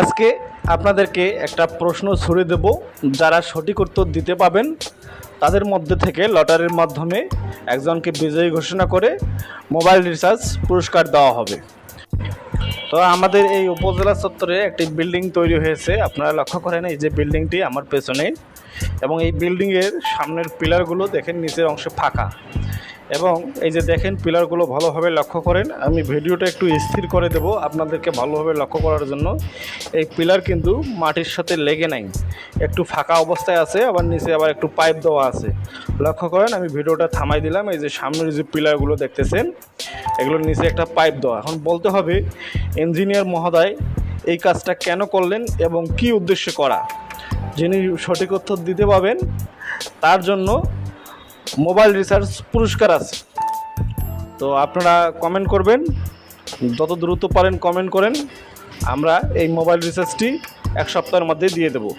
আজকে আপনাদেরকে একটা প্রশ্ন ছুড়ে দেব। যারা সঠিক উত্তর দিতে পাবেন, তাদের মধ্যে থেকে লটারির মাধ্যমে একজনকে বিজয়ী ঘোষণা করে মোবাইল রিচার্জ পুরস্কার দেওয়া হবে। তো আমাদের এই উপজেলা চত্বরে একটি বিল্ডিং তৈরি হয়েছে। আপনারা লক্ষ্য করেন, এই যে বিল্ডিংটি আমার পেছনে এবং এই বিল্ডিংয়ের সামনের পিলারগুলো দেখেন, নিচের অংশে ফাঁকা। এবং এই যে দেখেন পিলারগুলো ভালোভাবে লক্ষ্য করেন, আমি ভিডিওটা একটু স্থির করে দেব আপনাদেরকে ভালোভাবে লক্ষ্য করার জন্য। এই পিলার কিন্তু মাটির সাথে লেগে নাই, একটু ফাঁকা অবস্থায় আছে, আবার নিচে আবার একটু পাইপ দেওয়া আছে। লক্ষ্য করেন, আমি ভিডিওটা থামাই দিলাম, এই যে সামনের যে পিলারগুলো দেখতেছেন এগুলোর নিচে একটা পাইপ দেওয়া। এখন বলতে হবে, ইঞ্জিনিয়ার মহোদয়, এই কাজটা কেন করলেন এবং কি উদ্দেশ্যে করা? যিনি সঠিক উত্তর দিতে পাবেন তার জন্য মোবাইল রিসার্চ পুরস্কার আছে। তো আপনারা কমেন্ট করবেন। যত দ্রুত পারেন কমেন্ট করেন। আমরা এই মোবাইল রিসার্চটি এক সপ্তাহের মধ্যে দিয়ে দেবো।